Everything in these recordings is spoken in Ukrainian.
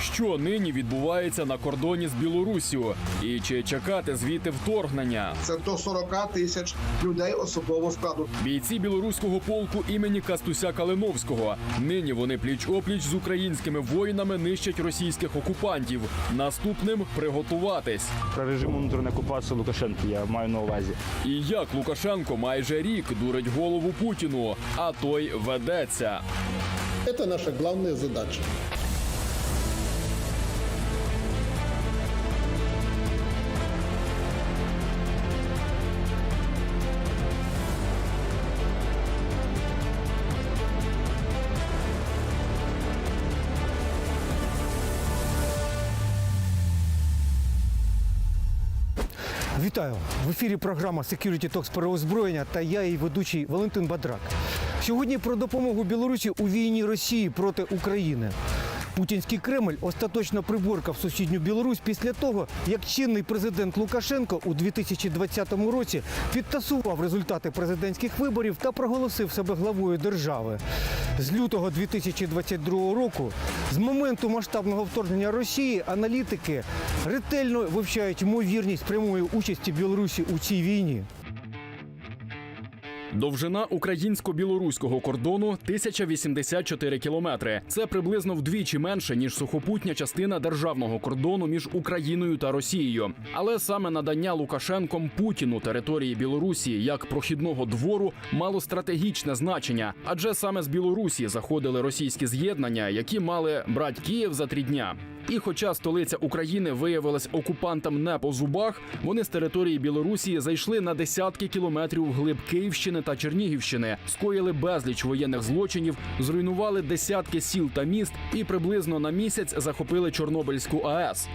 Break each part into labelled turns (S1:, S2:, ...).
S1: Що нині відбувається на кордоні з Білоруссю? І чи чекати звідти вторгнення?
S2: Це до 40 тисяч людей особового складу.
S1: Бійці білоруського полку імені Кастуся Калиновського. Нині вони пліч опліч з українськими воїнами нищать російських окупантів. Наступним приготуватись.
S3: Про режим внутрішньої окупації Лукашенка я маю на увазі.
S1: І як Лукашенко майже рік дурить голову Путіну, а той ведеться.
S4: Это наша главная задача.
S5: Вітаю в ефірі. Програма Security Talks переозброєння та я її ведучий Валентин Бадрак. Сьогодні про допомогу Білорусі у війні Росії проти України. Путінський Кремль остаточно приборкав сусідню Білорусь після того, як чинний президент Лукашенко у 2020 році підтасував результати президентських виборів та проголосив себе главою держави. З лютого 2022 року, з моменту масштабного вторгнення Росії, аналітики ретельно вивчають ймовірність прямої участі Білорусі у цій війні.
S1: Довжина українсько-білоруського кордону 1084 кілометри. Це приблизно вдвічі менше ніж сухопутня частина державного кордону між Україною та Росією. Але саме надання Лукашенком Путіну території Білорусі як прохідного двору мало стратегічне значення, адже саме з Білорусі заходили російські з'єднання, які мали брати Київ за три дня. І хоча столиця України виявилась окупантам не по зубах, вони з території Білорусі зайшли на десятки кілометрів глиб Київщини та Чернігівщини, скоїли безліч воєнних злочинів, зруйнували десятки сіл та міст і приблизно на місяць захопили Чорнобильську АЕС.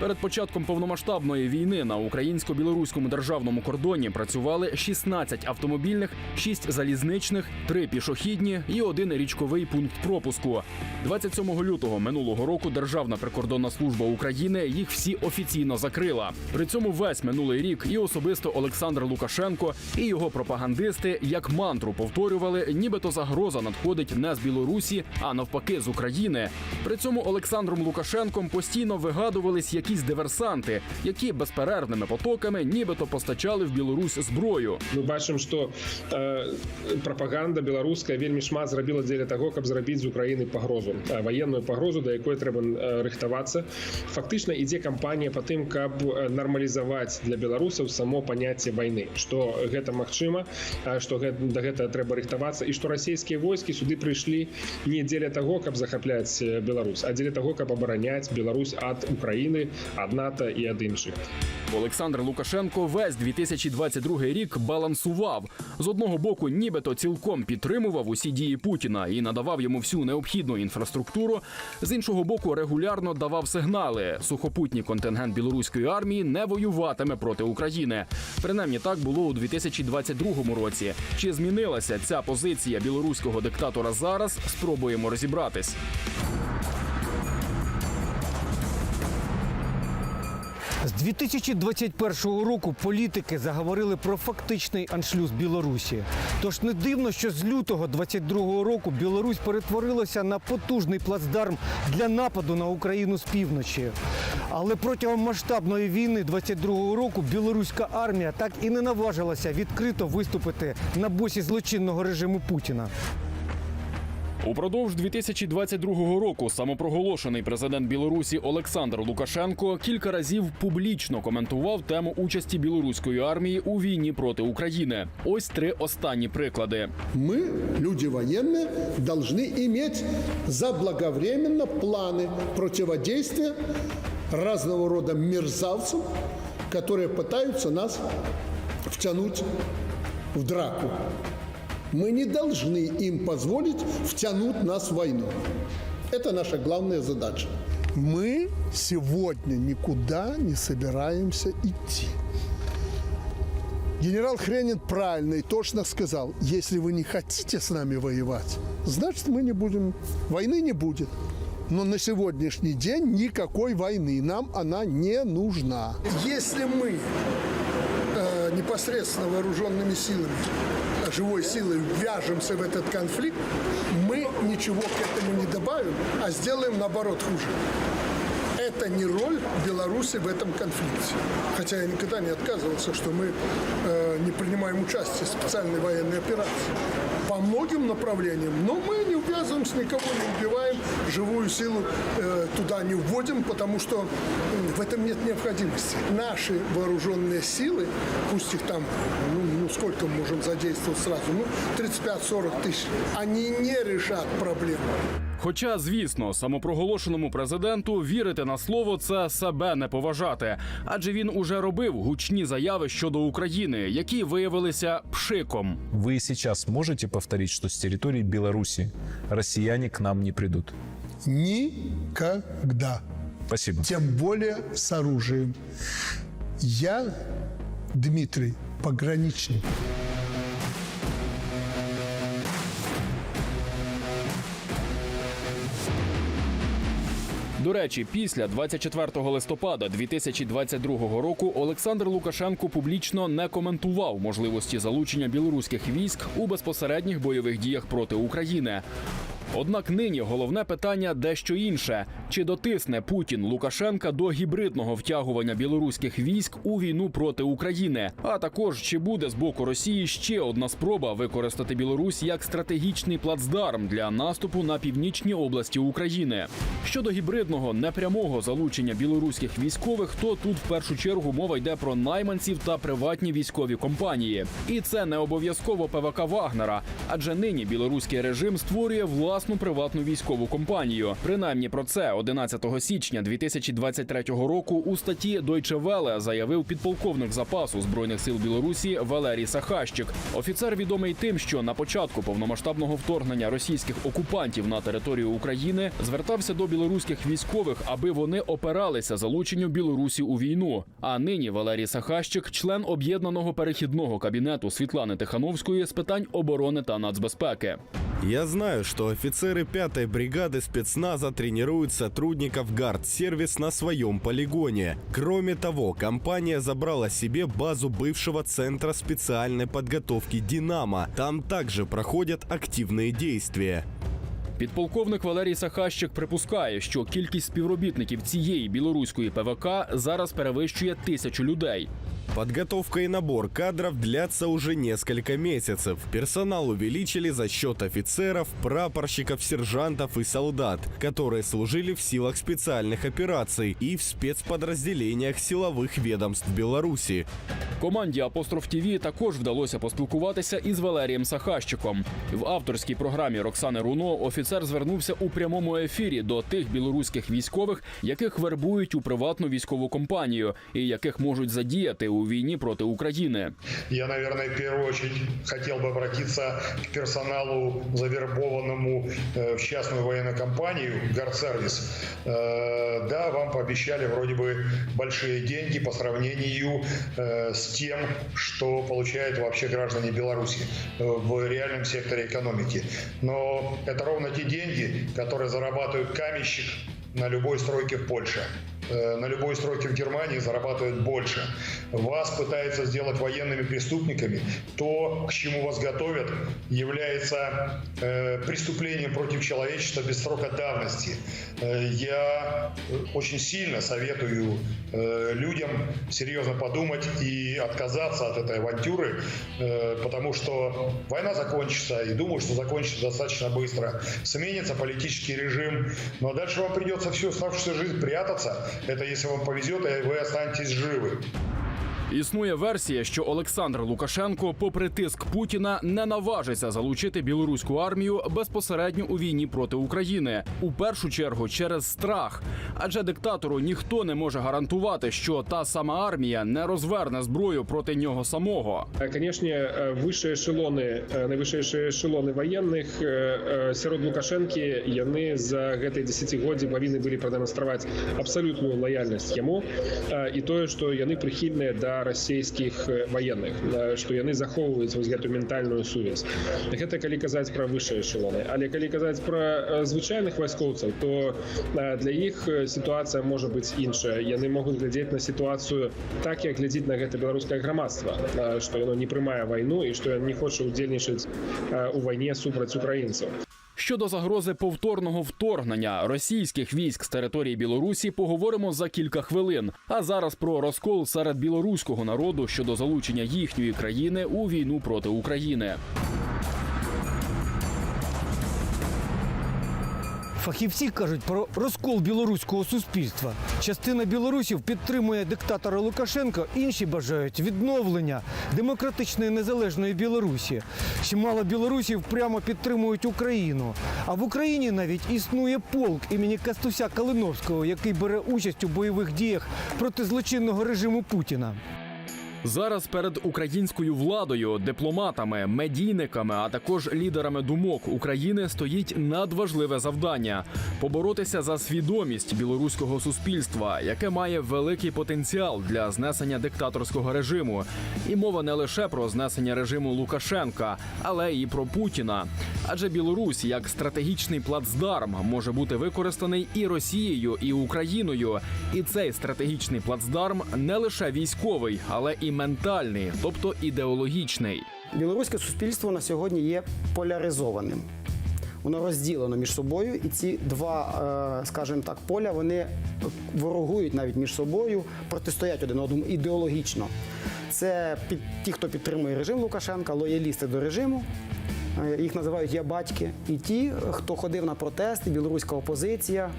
S1: Перед початком повномасштабної війни на українсько-білоруському державному кордоні працювали 16 автомобільних, 6 залізничних, 3 пішохідні і один річковий пункт пропуску. 27 лютого минулого року Державна прикордонна служба України їх всі офіційно закрила. При цьому весь минулий рік і особисто Олександр Лукашенко і його пропагандисти як мантру повторювали, нібито загроза надходить не з Білорусі, а навпаки з України. При цьому Олександром Лукашенком постійно вигадувались якісь диверсанти, які безперервними потоками нібито постачали в Білорусь зброю.
S6: мы бачым что э, прапаганда беларуская вельмі шмат зрабіла дзеля таго каб зрабіць з украіны пагрозу э, военную пагрозу да якой трэба э, рыхтавацца фактычна ідзе кампанія по тым каб э, нармалізаваць для беларусаў само паняцце войны что гэта магчыма э, что гэта, да гэта трэба рыхтавацца і што расійскія войскі сюды прыйшлі не дзеля таго каб захапляць э, Беларусь а дзеля таго каб абараняць Беларусь ад Украіны ад НАТО і ад іншых
S1: Олександр Лукашенко весь 2022 рік балансував з одного боку, нібито цілком підтримував усі дії Путіна і надавав йому всю необхідну інфраструктуру. З іншого боку, регулярно давав сигнали. Сухопутній контингент білоруської армії не воюватиме проти України. Принаймні так було у 2022 році. Чи змінилася ця позиція білоруського диктатора зараз? Спробуємо розібратись.
S5: З 2021 року політики заговорили про фактичний аншлюз Білорусі. Тож не дивно, що з лютого 22 року Білорусь перетворилася на потужний плацдарм для нападу на Україну з півночі. Але протягом масштабної війни 22 року білоруська армія так і не наважилася відкрито виступити на босі злочинного режиму Путіна.
S1: Упродовж 2022 року самопроголошений президент Білорусі Олександр Лукашенко кілька разів публічно коментував тему участі білоруської армії у війні проти України. Ось три останні приклади.
S4: Мы, люди военные, должны иметь заблаговременно планы противодействия разного рода мерзавцам, которые пытаются нас втянуть в драку. Мы не должны им позволить втянуть нас в войну. Это наша главная задача.
S7: Мы сегодня никуда не собираемся идти. Генерал Хренин правильно и точно сказал, если вы не хотите с нами воевать, значит мы не будем, войны не будет. Но на сегодняшний день никакой войны, нам она не нужна.
S4: Если мы э, непосредственно вооруженными силами, живой силой ввяжемся в этот конфликт, мы ничего к этому не добавим, а сделаем наоборот хуже. это не роль Беларуси в этом конфликте. Хотя я никогда не отказывался, что мы э, не принимаем участие в специальной военной операции по многим направлениям, но мы не увязываемся, никого не убиваем, живую силу э, туда не вводим, потому что в этом нет необходимости. Наши вооруженные силы, пусть их там, ну, сколько мы можем задействовать сразу, ну, 35-40 тысяч, они не решат проблему.
S1: Хоча, звісно, самопроголошеному президенту вірити на слово це себе не поважати, адже він уже робив гучні заяви щодо України, які виявилися пшиком.
S8: Вы сейчас можете повторить, что с территории Беларуси россияне к нам не придут?
S7: Никогда.
S8: Спасибо.
S7: Тем более с оружием. Я, Дмитрий, пограничник.
S1: До речі, після 24 листопада 2022 року Олександр Лукашенко публічно не коментував можливості залучення білоруських військ у безпосередніх бойових діях проти України. Однак нині головне питання дещо інше: чи дотисне Путін Лукашенка до гібридного втягування білоруських військ у війну проти України? А також чи буде з боку Росії ще одна спроба використати Білорусь як стратегічний плацдарм для наступу на північні області України? Щодо гібридного непрямого залучення білоруських військових, то тут в першу чергу мова йде про найманців та приватні військові компанії. І це не обов'язково ПВК Вагнера, адже нині білоруський режим створює власну приватну військову компанію. Принаймні про це 11 січня 2023 року у статті Deutsche Welle заявив підполковник запасу збройних сил Білорусі Валерій Сахащик. Офіцер відомий тим, що на початку повномасштабного вторгнення російських окупантів на територію України звертався до білоруських військових, аби вони опиралися залученню Білорусі у війну. А нині Валерій Сахащик, член об'єднаного перехідного кабінету Світлани Тихановської з питань оборони та нацбезпеки.
S9: Я знаю, что офицеры 5-й бригады спецназа тренируют сотрудников Гард-сервис на своем полигоне. Кроме того, компания забрала себе базу бывшего центра специальной подготовки «Динамо». Там также проходят активные действия.
S1: Підполковник Валерій Сахащик припускає, що кількість співробітників цієї білоруської ПВК зараз перевищує тисячу людей.
S9: Подготовка и набор кадров длятся уже несколько месяцев. Персонал увеличили за счет офицеров, прапорщиков, сержантов и солдат, которые служили в силах специальных операций и в спецподразделениях силовых ведомств Беларуси.
S1: Команді Апостроф ТІВІ також вдалося поспілкуватися із Валерієм Сахащиком. В авторській програмі Роксани Руно офіцер звернувся у прямому ефірі до тих білоруських військових, яких вербують у приватну військову компанію і яких можуть задіяти у війні проти України.
S10: Я, наверное, в первую очередь хотел бы обратиться к персоналу, завербованному э, в частную военную компанию «Гардсервис». Э, Да, вам пообещали вроде бы большие деньги по сравнению э, с тем, что получают вообще граждане Беларуси э, в реальном секторе экономики. Но это ровно те деньги, которые зарабатывает каменщик на любой стройке в Польше. Э, На любой стройке в Германии зарабатывает больше. Вас пытаются сделать военными преступниками. То, к чему вас готовят, является э, преступлением против человечества без срока давности. Э, я очень сильно советую э, людям серьезно подумать и отказаться от этой авантюры, э, потому что война закончится, и думаю, что закончится достаточно быстро. Сменится политический режим, но дальше вам придется всю оставшуюся жизнь прятаться. Это если вам повезет, и вы останетесь живы.
S1: Існує версія, що Олександр Лукашенко, попри тиск Путіна, не наважиться залучити білоруську армію безпосередньо у війні проти України. У першу чергу через страх, адже диктатору ніхто не може гарантувати, що та сама армія не розверне зброю проти нього самого.
S6: Е, Конечно, е, вищі ешелони, е, найвищіші ешелони воєнних е, е, сярод Лукашенки яны за гэтые десятгоддзі павінны былі прадэманстраваць абсалютную лаяльнасць яму е, і тое, што яны прыхільныя да расійскіх е, военных, е, што яны захоўваюць вось гэту ментальную сувязь. Гэта калі казаць пра вышэйшыя эшелоны, але калі казаць пра е, звычайных вайскоўцаў, то е, для іх е, сітуацыя можа быць іншая. Яны могуць глядзець на сітуацыю так, як глядзіць на гэта беларускае грамадства, што яно не прымае вайну і што ён не хоча ўдзельнічаць э, у вайне супраць украінцаў.
S1: Щодо загрози повторного вторгнення російських військ з території Білорусі поговоримо за кілька хвилин. А зараз про розкол серед білоруського народу щодо залучення їхньої країни у війну проти України.
S5: Фахівці кажуть про розкол білоруського суспільства. Частина білорусів підтримує диктатора Лукашенка, інші бажають відновлення демократичної незалежної Білорусі. Чимало білорусів прямо підтримують Україну. А в Україні навіть існує полк імені Кастуся Калиновського, який бере участь у бойових діях проти злочинного режиму Путіна.
S1: Зараз перед українською владою, дипломатами, медійниками, а також лідерами думок України стоїть надважливе завдання поборотися за свідомість білоруського суспільства, яке має великий потенціал для знесення диктаторського режиму. І мова не лише про знесення режиму Лукашенка, але і про Путіна. Адже Білорусь як стратегічний плацдарм може бути використаний і Росією, і Україною. І цей стратегічний плацдарм не лише військовий, але і ментальний, тобто ідеологічний.
S11: Білоруське суспільство на сьогодні є поляризованим. Воно розділено між собою, і ці два, е, скажімо так, поля вони ворогують навіть між собою, протистоять один одному ідеологічно. Це під ті, хто підтримує режим Лукашенка, лоялісти до режиму. е, Їх називають я батьки. І ті, хто ходив на протести, білоруська опозиція,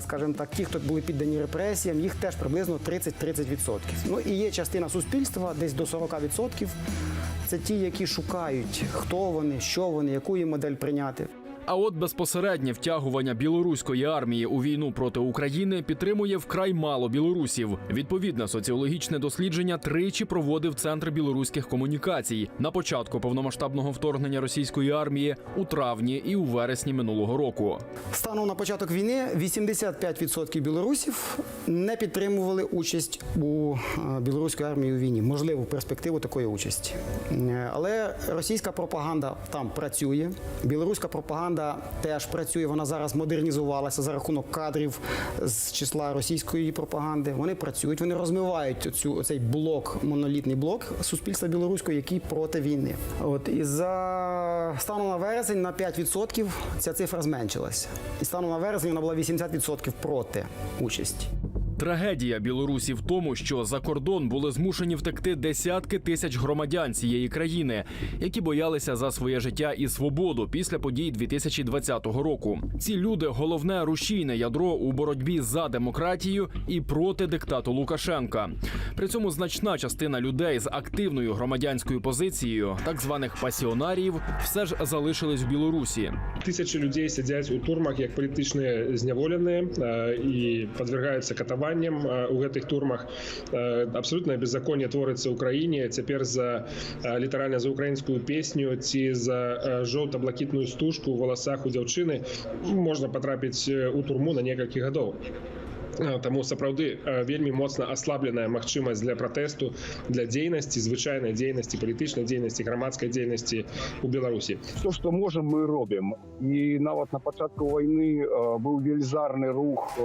S11: скажімо так, ті, хто були піддані репресіям, їх теж приблизно 30-30%. Ну і є частина суспільства, десь до 40%. Це ті, які шукають, хто вони, що вони, яку їм модель прийняти.
S1: А от безпосереднє втягування білоруської армії у війну проти України підтримує вкрай мало білорусів. Відповідне соціологічне дослідження тричі проводив центр білоруських комунікацій на початку повномасштабного вторгнення російської армії у травні і у вересні минулого року.
S11: Станом на початок війни 85% білорусів не підтримували участь у е, білоруської армії у війні. Можливо, перспективу такої участі. Е, Але російська пропаганда там працює. Білоруська пропаганда теж працює. Вона зараз модернізувалася за рахунок кадрів з числа російської пропаганди. Вони працюють, вони розмивають цю цей блок, монолітний блок суспільства білоруського, який проти війни. От і за станом на вересень на 5% ця цифра зменшилася. І станом на вересень вона була 80% проти участі.
S1: Трагедія Білорусі в тому, що за кордон були змушені втекти десятки тисяч громадян цієї країни, які боялися за своє життя і свободу після подій 2020 року. Ці люди головне рушійне ядро у боротьбі за демократію і проти диктату Лукашенка. При цьому значна частина людей з активною громадянською позицією, так званих пасіонарів, все ж залишились в Білорусі.
S6: Тисячі людей сидять у турмах як політичні зняволені е, і підвергаються катуванням е, у гэтых турмах. Е, Абсолютне беззаконня твориться в Україні. Цяпер за е, літаральна за українську песню ці за е, жоўта-блакітную стужку ў валасах у дзяўчыны можна патрапіць е, у турму на некалькі гадоў. Е, Таму сапраўды е, вельмі моцна аслабленая магчымасць для пратэсту для дзейнасці звычайнай дзейнасці палітычнай дзейнасці грамадскай дзейнасці у Беларусі
S3: Все, що можемо, ми робимо. І навіть на початку війни е, був велізарний рух е,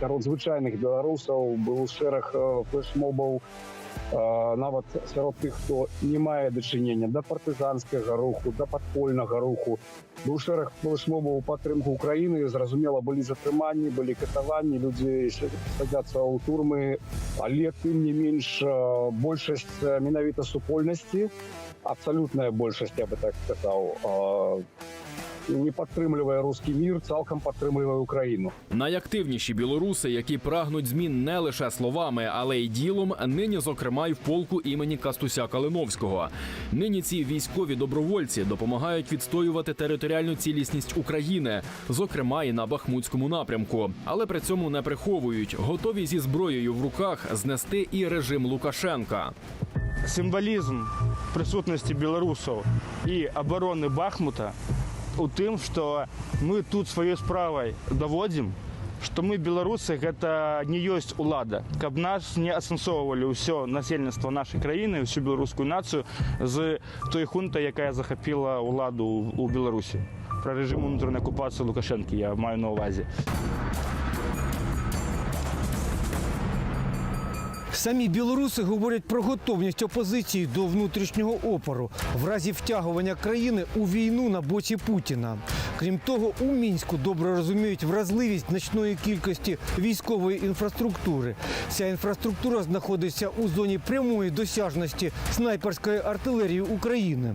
S3: серед звичайних білорусів, був шерах е, флешмобів, е, навіть серед тих, хто не має дочинення до партизанського руху, до подпольного руху. Був шерах флешмобів у підтримку України. Зрозуміло, були затримані, були катовані, люди садяться у турми, але тим не менш е, більшість е, менавіта супольності абсолютная большасць я бы так сказаў э, не падтрымлівае русский мір цалкам падтрымлівае Україну
S1: Найактивніші білоруси, які прагнуть змін не лише словами, але й ділом, нині, зокрема, й в полку імені Кастуся Калиновського. Нині ці військові добровольці допомагають відстоювати територіальну цілісність України, зокрема і на Бахмутському напрямку, але при цьому не приховують, готові зі зброєю в руках знести і режим Лукашенка.
S3: сімвалізм присутності білорусаў і обороны Бахмута у тым што мы тут сваёй справай даводзім што мы беларусы гэта не ёсць улада каб нас не асэнсоўвалі ўсё насельніцтва нашай краіны всю беларускую нацыю з той хунтай якая захапіла ўладу у беларусі пра рэжым унутранай акупацыі лукашэнкі я маю на ўвазе
S5: Самі білоруси говорять про готовність опозиції до внутрішнього опору в разі втягування країни у війну на боці Путіна. Крім того, у мінську добре розуміють вразливість значної кількості військової інфраструктури. Ця інфраструктура знаходиться у зоні прямої досяжності снайперської артилерії України.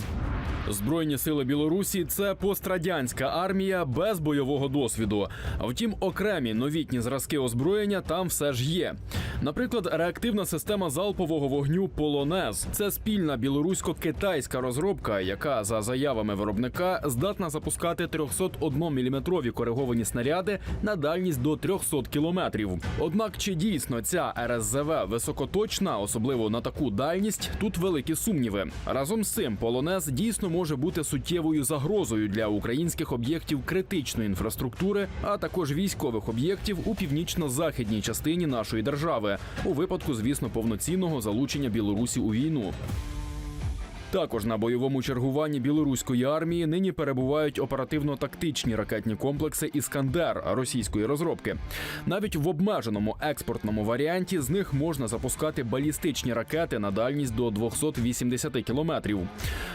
S1: Збройні сили Білорусі це пострадянська армія без бойового досвіду. Втім, окремі новітні зразки озброєння там все ж є. Наприклад, реактивна система залпового вогню Полонез це спільна білорусько-китайська розробка, яка за заявами виробника здатна запускати 301-мм кориговані снаряди на дальність до 300 кілометрів. Однак, чи дійсно ця РСЗВ високоточна, особливо на таку дальність, тут великі сумніви. Разом з цим полонез дійсно може бути суттєвою загрозою для українських об'єктів критичної інфраструктури, а також військових об'єктів у північно-західній частині нашої держави, у випадку, звісно, повноцінного залучення Білорусі у війну. Також на бойовому чергуванні білоруської армії нині перебувають оперативно-тактичні ракетні комплекси Іскандер російської розробки. Навіть в обмеженому експортному варіанті з них можна запускати балістичні ракети на дальність до 280 кілометрів.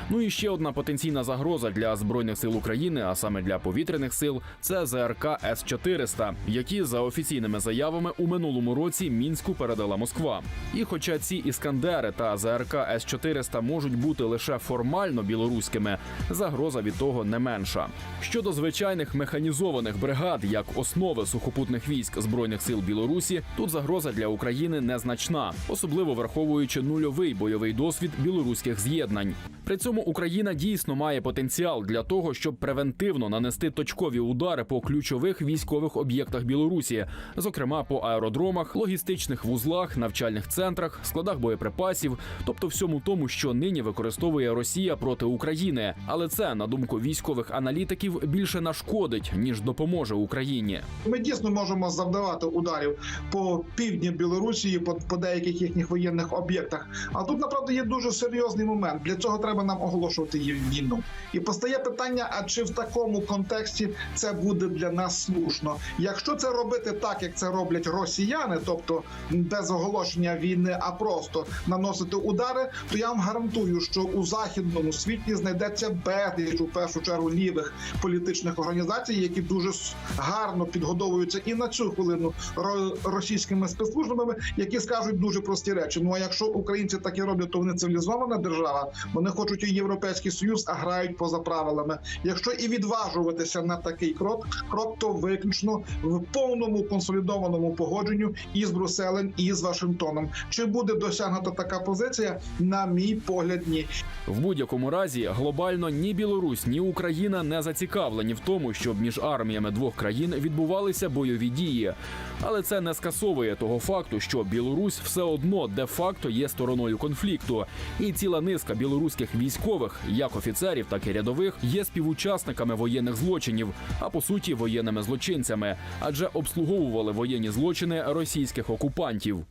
S1: Ну і ще одна потенційна загроза для збройних сил України, а саме для повітряних сил, це ЗРК С 400 які за офіційними заявами у минулому році мінську передала Москва. І хоча ці іскандери та ЗРК С 400 можуть бути лише формально білоруськими, загроза від того не менша. Щодо звичайних механізованих бригад як основи сухопутних військ збройних сил Білорусі, тут загроза для України незначна, особливо враховуючи нульовий бойовий досвід білоруських з'єднань. При цьому Україна дійсно має потенціал для того, щоб превентивно нанести точкові удари по ключових військових об'єктах Білорусі, зокрема по аеродромах, логістичних вузлах, навчальних центрах, складах боєприпасів, тобто всьому тому, що нині використовує Росія проти України. Але це, на думку військових аналітиків, більше нашкодить ніж допоможе Україні.
S2: Ми дійсно можемо завдавати ударів по півдні Білорусі, по, по деяких їхніх воєнних об'єктах. А тут направду є дуже серйозний момент. Для цього треба нам оголошувати війну. І постає питання: а чи в такому контексті це буде для нас слушно? Якщо це робити так, як це роблять росіяни, тобто без оголошення війни, а просто наносити удари, то я вам гарантую, що у західному світі знайдеться безліч у першу чергу лівих політичних організацій, які дуже гарно підгодовуються і на цю хвилину ро- російськими спецслужбами, які скажуть дуже прості речі. Ну а якщо українці так і роблять, то вони цивілізована держава, вони хочуть у європейський союз, а грають поза правилами. Якщо і відважуватися на такий крок, крок то виключно в повному консолідованому погодженню із Брюсселем і з Вашингтоном. Чи буде досягнута така позиція? На мій погляд, ні.
S1: В будь-якому разі глобально ні Білорусь, ні Україна не зацікавлені в тому, щоб між арміями двох країн відбувалися бойові дії. Але це не скасовує того факту, що Білорусь все одно де-факто є стороною конфлікту, і ціла низка білоруських військових, як офіцерів, так і рядових, є співучасниками воєнних злочинів, а по суті воєнними злочинцями, адже обслуговували воєнні злочини російських окупантів.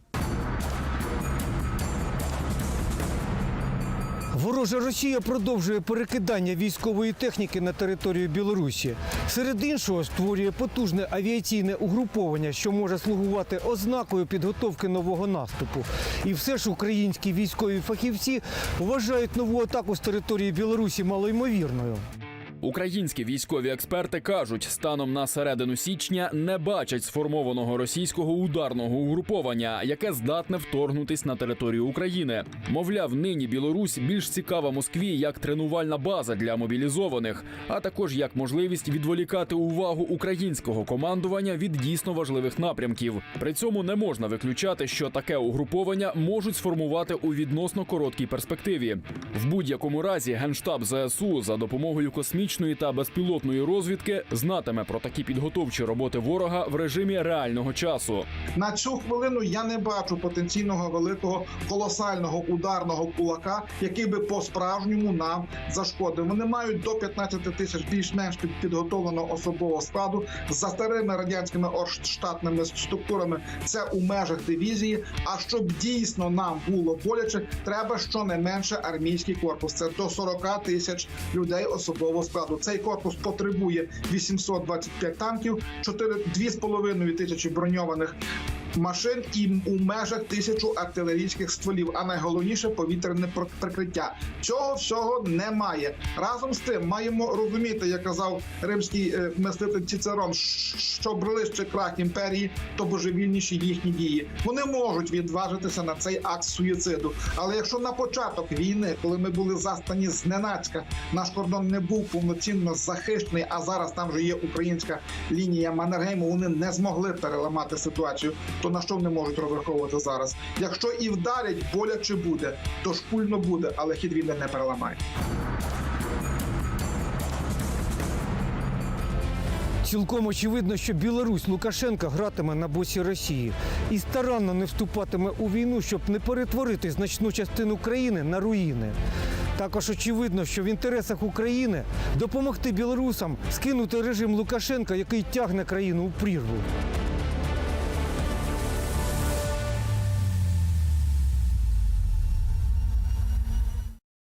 S5: Ворожа Росія продовжує перекидання військової техніки на територію Білорусі. Серед іншого створює потужне авіаційне угруповання, що може слугувати ознакою підготовки нового наступу. І все ж українські військові фахівці вважають нову атаку з території Білорусі малоймовірною.
S1: Українські військові експерти кажуть, станом на середину січня не бачать сформованого російського ударного угруповання, яке здатне вторгнутись на територію України. Мовляв, нині Білорусь більш цікава Москві як тренувальна база для мобілізованих, а також як можливість відволікати увагу українського командування від дійсно важливих напрямків. При цьому не можна виключати, що таке угруповання можуть сформувати у відносно короткій перспективі. В будь-якому разі генштаб ЗСУ за допомогою космічної та безпілотної розвідки знатиме про такі підготовчі роботи ворога в режимі реального часу.
S2: На цю хвилину я не бачу потенційного великого колосального ударного кулака, який би по-справжньому нам зашкодив. Вони мають до 15 тисяч більш-менш під- підготовленого особового складу за старими радянськими штатними структурами. Це у межах дивізії. А щоб дійсно нам було боляче, треба щонайменше армійський корпус. Це до 40 тисяч людей особового складу. Цей корпус потребує 825 танків, 4 2,5 тисячі броньованих машин і у межах тисячу артилерійських стволів, а найголовніше повітряне пр- прикриття. Цього всього немає. Разом з тим маємо розуміти, як казав римський е, мислитель Цицерон, що ближче крах імперії, то божевільніші їхні дії. Вони можуть відважитися на цей акт суїциду. Але якщо на початок війни, коли ми були застані зненацька, наш кордон не був повноцінно захищений, а зараз там вже є українська лінія Маннергейму, вони не змогли переламати ситуацію. То на що вони можуть розраховувати зараз? Якщо і вдарять, боляче буде, то шпульно буде, але хід війни не переламає.
S5: Цілком очевидно, що Білорусь Лукашенка гратиме на боці Росії і старанно не вступатиме у війну, щоб не перетворити значну частину країни на руїни. Також очевидно, що в інтересах України допомогти білорусам скинути режим Лукашенка, який тягне країну у прірву.